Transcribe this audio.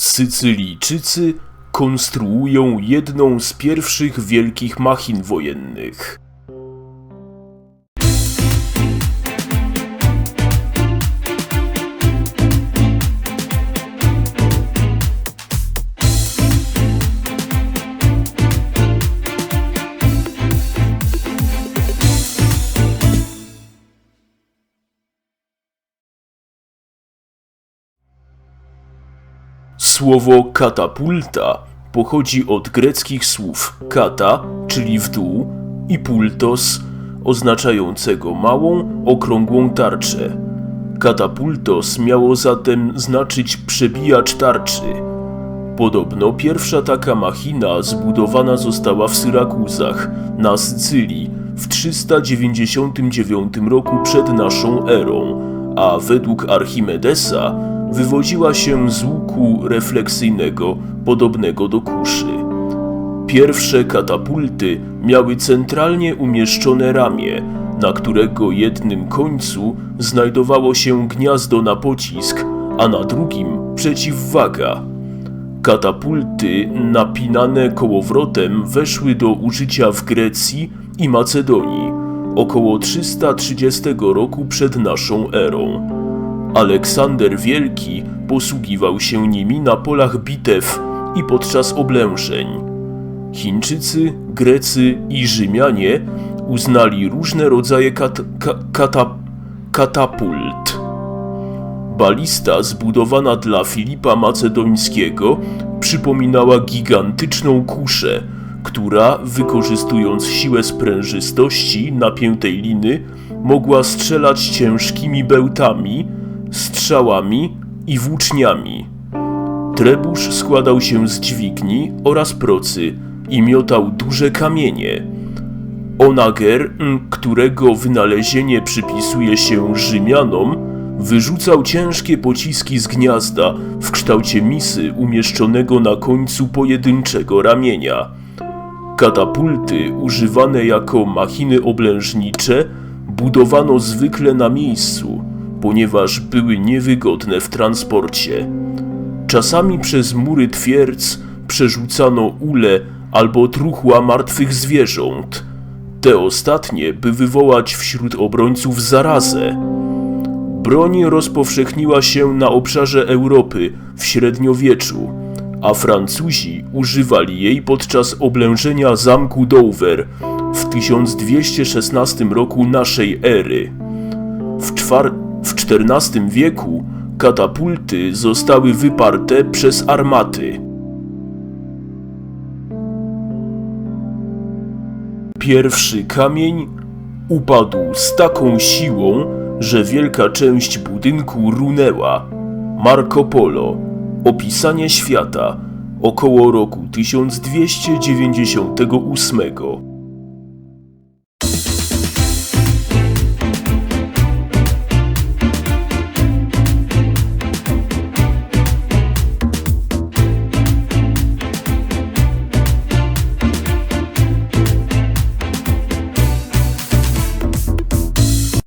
Sycylijczycy konstruują jedną z pierwszych wielkich machin wojennych. Słowo katapulta pochodzi od greckich słów kata, czyli w dół, i pultos, oznaczającego małą, okrągłą tarczę. Katapultos miało zatem znaczyć przebijacz tarczy. Podobno pierwsza taka machina zbudowana została w Syrakuzach, na Sycylii, w 399 roku przed naszą erą, a według Archimedesa wywodziła się z łuku refleksyjnego podobnego do kuszy. Pierwsze katapulty miały centralnie umieszczone ramię, na którego jednym końcu znajdowało się gniazdo na pocisk, a na drugim przeciwwaga. Katapulty napinane kołowrotem weszły do użycia w Grecji i Macedonii około 330 roku przed naszą erą. Aleksander Wielki posługiwał się nimi na polach bitew i podczas oblężeń. Chińczycy, Grecy i Rzymianie uznali różne rodzaje kat ka kata katapult. Balista zbudowana dla Filipa Macedońskiego przypominała gigantyczną kuszę, która, wykorzystując siłę sprężystości napiętej liny, mogła strzelać ciężkimi bełtami, strzałami i włóczniami. Trebusz składał się z dźwigni oraz procy i miotał duże kamienie. Onager, którego wynalezienie przypisuje się Rzymianom, wyrzucał ciężkie pociski z gniazda w kształcie misy umieszczonego na końcu pojedynczego ramienia. Katapulty, używane jako machiny oblężnicze, budowano zwykle na miejscu, ponieważ były niewygodne w transporcie. Czasami przez mury twierdz przerzucano ule albo truchła martwych zwierząt. Te ostatnie, by wywołać wśród obrońców zarazę. Broń rozpowszechniła się na obszarze Europy w średniowieczu, a Francuzi używali jej podczas oblężenia zamku Dover w 1216 roku naszej ery. W, czwar- w XIV wieku katapulty zostały wyparte przez armaty. Pierwszy kamień upadł z taką siłą, że wielka część budynku runęła. Marco Polo. Opisanie świata. Około roku 1298.